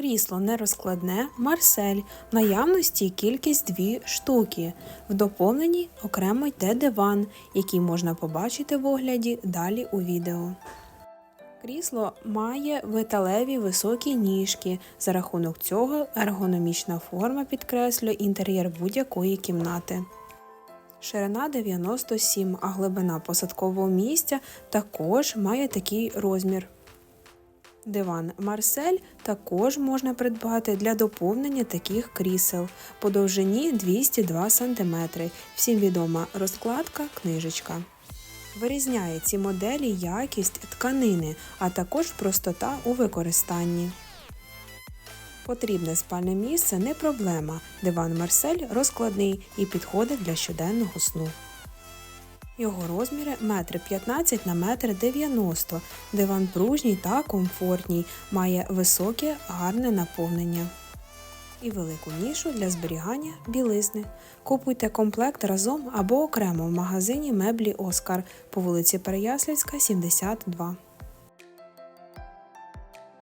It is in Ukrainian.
Крісло нерозкладне Марсель. В наявності кількість дві штуки. В доповненні окремо йде диван, який можна побачити в огляді далі у відео. Крісло має металеві високі ніжки. За рахунок цього ергономічна форма підкреслює інтер'єр будь-якої кімнати. Ширина 97, а глибина посадкового місця також має такий розмір. Диван Марсель також можна придбати для доповнення таких крісел по довжині 202 см. Всім відома розкладка книжечка. Вирізняє ці моделі якість тканини, а також простота у використанні. Потрібне спальне місце не проблема. Диван Марсель розкладний і підходить для щоденного сну. Його розміри 1,15 на 1,90 м. Диван пружній та комфортній, має високе гарне наповнення і велику нішу для зберігання білизни. Купуйте комплект разом або окремо в магазині меблі Оскар по вулиці Переяслівська, 72.